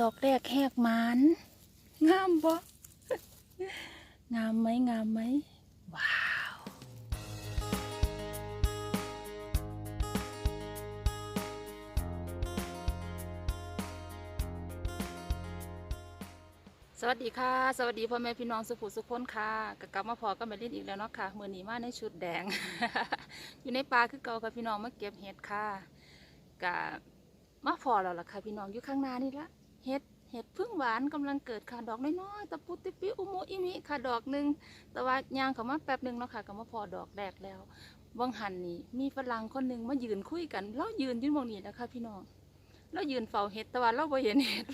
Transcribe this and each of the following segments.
ดอกแรกแหกหมาน งามบ่งามไหมงามไหมว้าว สวัสดีค่ะ สวัสดีพ่อแม่พี่น้องสุขุสุขคนค่ะกกลับมาพอก็มาเล่นอีกแล้วเนาะค่ะมือนี้มาในชุดแดง อยู่ในป่าคือเก่าค่ะพี่น้องมาเก็บเห็ดค่ะกะมาพอแล้วล่ะค่ะพี่น้องอยู่ข้างหน้านี่ละ เห็ดเห็ดพึ่งหวานกำลังเกิดค่ะดอกน้อยๆตะปุติปิอุโมอิมิค่ะดอกหนึ่งแต่ว่ายางเขามาแป๊บหนึ่งเนาะค่ะก็มาพอดอกแรกแล้ววังหันนี่มีฝรั่งคนหนึ่งมายืนคุยกันเรายืนยืนมองนี่นะคะพี่น้องเรายืนเฝ้าเห็ดแต่ว่าเราไ่เห็นเห็ด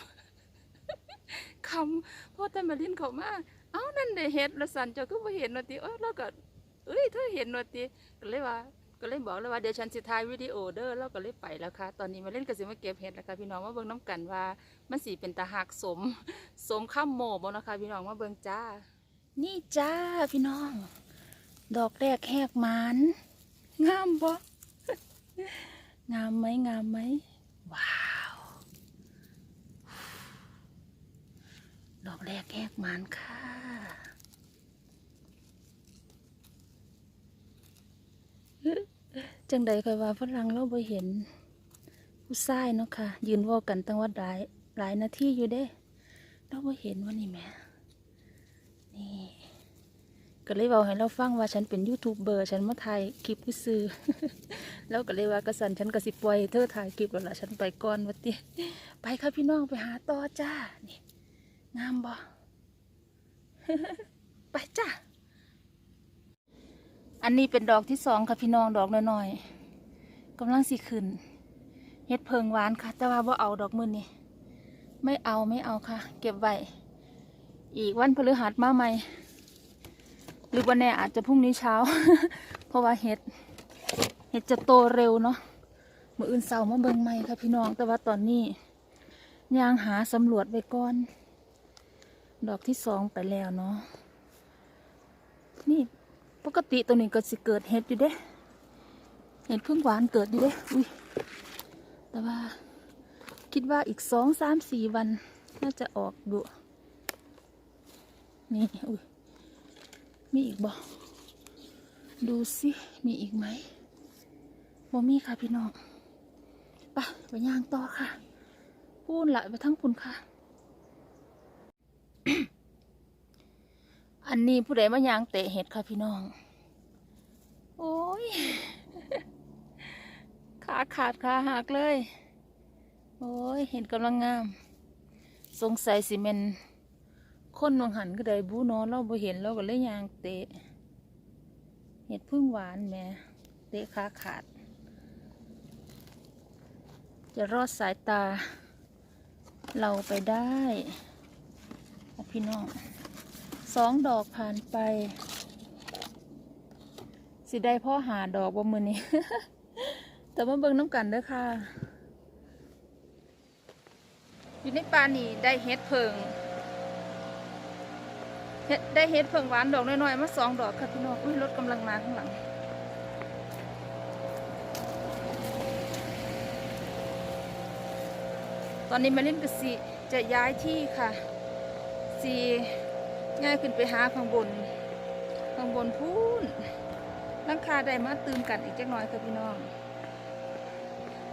คำพ่อแต่มาลินเขามาเอ้านั่นได้เห็ดละสันเจ้าก็บ่เห็นว่าติเอ้ยเราก็เอ้ยเธอเห็นว่าติก็เลยว่า ก็เลยบอกเลยว่าเดี๋ยวฉันสิถ่ายวิดีโอเด้อเราก็เลยไปแล้วค่ะ ตอนนี้มาเล่นก็สิมาเก็บเห็ดแล้วค่ะพี่น้องมาเบิ่งน้ำกันว่ามันสิเป็นตาหักสม สมข้ามโมบ่นะคะพี่น้องมาเบิ่งจ้า นี่จ้าพี่น้อง ดอกแรกแหกมานงามบ่งามไหมงามไหมว้าว ดอกแรกแหกมานค่ะ จังใดคอยว่าฝรั่งเราบ่เห็นผู้ชายเนาะค่ะ ยืนว่ากันตั้งว่าหลายหลายนาทีอยู่เด้ เราบ่เห็นว่านี่แม่นี่ก็เลยบอกให้เราฟังว่าฉันเป็นยูทูบเบอร์ฉันมาถ่ายคลิปซื้อแล้วก็เลยว่ากระสันฉันก็สิปล่อยเธอถ่ายคลิปแล้วล่ะฉันไปก่อนวัติไปค่ะพี่น้องไปหาต่อจ้านี่งามบ่ไปจ้า อันนี้เป็นดอกที่สองค่ะพี่น้องดอกน้อยๆกำลังสิขึ้นเฮ็ดเพิงหวานค่ะ แต่ว่าบ่เอาดอกมือนี่ไม่เอาไม่เอาค่ะ เก็บไว้อีกวันพฤหัสมาใหม่ หรือวันแน่อาจจะพรุ่งนี้เช้า เพราะว่าเห็ดเห็ดจะโตเร็วเนาะมืออื่นเสาร์มาเบิ่งใหม่ค่ะพี่น้องแต่ว่าตอนนี้ยางหาสำรวจไว้ก่อน ดอกที่สองไปแล้วเนาะนี่ ปกติตัวนี้ก็สิเกิดเห็ดอยู่เด้เห็ดพึ่งหวานเกิดอยู่เด้อุ้ยแต่ว่าคิดว่าอีกสองสามสี่วัน น่าจะออกดูนี่อุ้ยมีอีกบ่ดูสิมีอีกไหมบ่มีค่ะพี่น้องไปไปย่างต่อค่ะ พูนละไปทั้งพุ่นค่ะ อันนี้ผู้ใดมายางเตะเห็ดค่ะพี่น้อง โอ้ย ขาขาดขาหักเลย โอ้ย เห็นกำลังงาม สงสัยสิเมนคนวังหันก็ได้บูนอนเราบ่เห็นเราก็เลยยางเตะ เห็ดพึ่งหวานแม่เตะขาขาด จะรอดสายตา เราไปได้ พี่น้อง สองดอกผ่านไป สิได้พ่อหาดอกบ่มือนี้ แต่ว่าเบิ่งน้ำกันเด้อค่ะ อยู่ในป่านี่ได้เฮ็ดเพิงเฮ็ดได้เฮ็ดเพิงหวานดอกน้อยๆมาสองดอกค่ะพี่น้องอุ้ยรถกำลังมาข้างหลังตอนนี้มาเล่นกับสิจะย้ายที่ค่ะสี ง่ายขึ้นไปหาข้างบน ข้างบนพูนลังคาได้มาตื่มกันอีกจักหน่อยค่ะพี่น้อง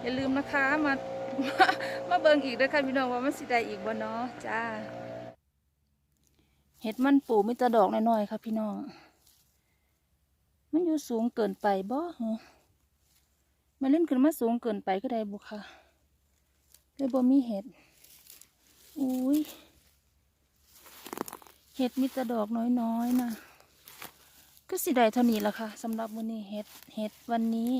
อย่าลืมนะคะมามาเบิ่งอีกด้วยค่ะพี่น้องว่ามันสิได้อีกบ่เนาะจ้า เห็ดมันปูมีแต่ดอกน้อยๆค่ะพี่น้อง มันอยู่สูงเกินไปบ่ฮะมันเล่นขึ้นมาสูงเกินไปก็ได้บุค่ะเลยบ่มีเห็ดอุ้ย เห็ดมีแต่ดอกน้อยๆนะก็สิได้เท่านี้ละค่ะสำหรับวันนี้เห็ดเห็ดวันนี้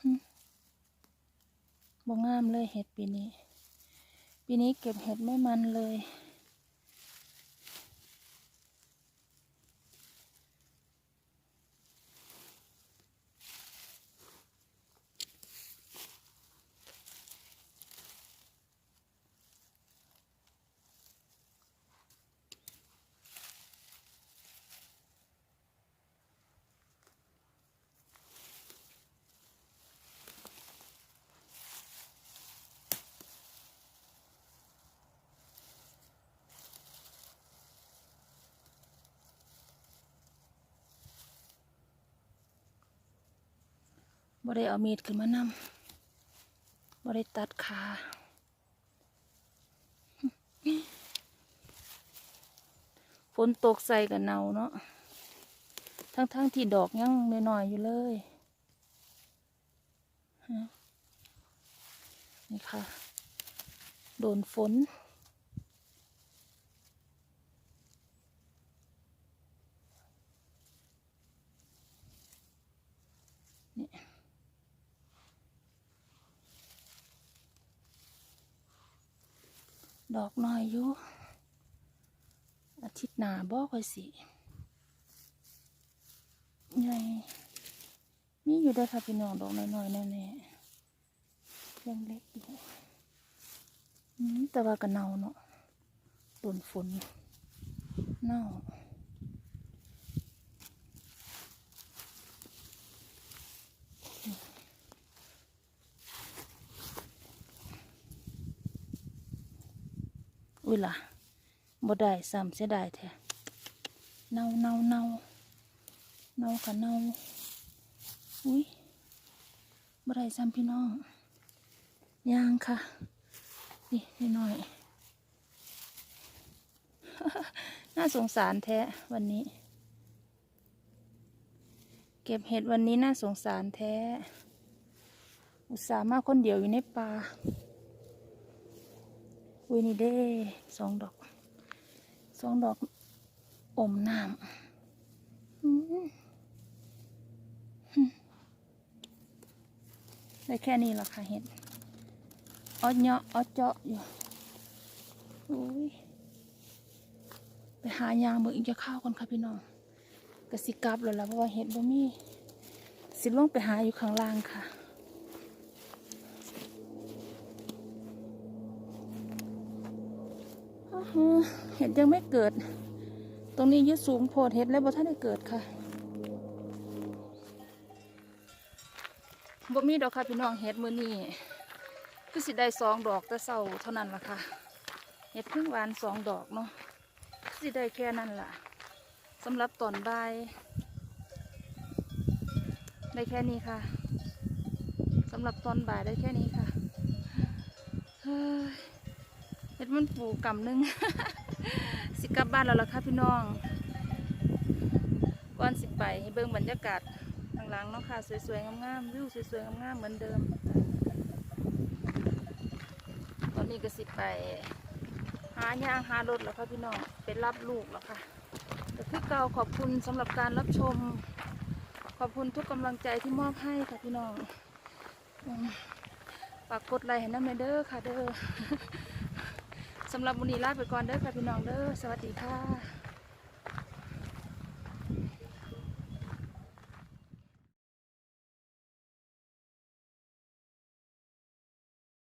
อืมบ่งามเลยเห็ดปีนี้ ปีนี้เก็บเห็ดไม่มันเลย บ่ได้เอามีดขึ้นมานำบ่ได้ตัดขาฝนตกใส่กับเนาเนาะ ทั้งๆที่ดอกยังน้อยๆอยู่เลยนี่ค่ะ โดนฝน ดอกน้อยอยู่อาทิตย์หน้าบอกไว้สิใหญ่มีอยู่ได้ค่ะพี่น้องดอกน้อยๆแน่ๆยังเล็กอยู่อืมแต่ว่าก็เน่าเนาะโดนฝนเน่า อุ้ยล่ะบ่ได้ซ้ำเสียดายแท้เน่าเน่าเน่าเน่าค่ะเน่าอุ้ยบ่ได้ซ้ำพี่น้องยางค่ะ นี่นิดหน่อย น่าสงสารแท้วันนี้ เก็บเห็ดวันนี้น่าสงสารแท้ อุตส่าห์มาคนเดียวอยู่ในป่า วินี่เด้สองดอกสองดอกอมน้ำได้แค่นี้ละค่ะเห็ดออดเนาะออดเจาะอยู่อุ้ยไปหายางเบิ่งอีกจะเข้ากันค่ะพี่น้องกระสิกลับแล้วล่ะเพราะว่าเห็ดบ่มีสิลงไปหาอยู่ข้างล่างค่ะ อ้าฮะ เห็ดยังไม่เกิด ตรงนี้ยืดสูงโพดเห็ดแล้วบ่ท่านได้เกิดค่ะบ่มีดอกค่ะพี่น้องเห็ดมือนี้คือสิได้สองดอกแต่เศร้าเท่านั้นล่ะค่ะ เห็ดเพึ่งหวานสองดอกเนาะสิได้แค่นั้นล่ะสำหรับตอนบ่ายได้แค่นี้ค่ะสำหรับตอนบ่ายได้แค่นี้ค่ะ เห็ดมันปูกำนึง สิกลับบ้านเราแล้วค่ะพี่น้องก่อนสิไปให้เบิ่งบรรยากาศทางหลังเนาะค่ะ สวยๆงามๆวิวสวยๆงามๆเหมือนเดิม ตอนนี้ก็สิไป หายางหารถแล้วค่ะพี่น้องไปรับลูกแล้วค่ะแต่คือเก่าขอบคุณสำหรับการรับชม ขอบคุณทุกกำลังใจที่มอบให้ค่ะพี่น้องฝากกดไลค์ให้น้ำเนเด้อค่ะเด้อ สำหรับวันนี้ลาไปก่อนเด้อค่ะพี่น้องเด้อสวัสดีค่ะ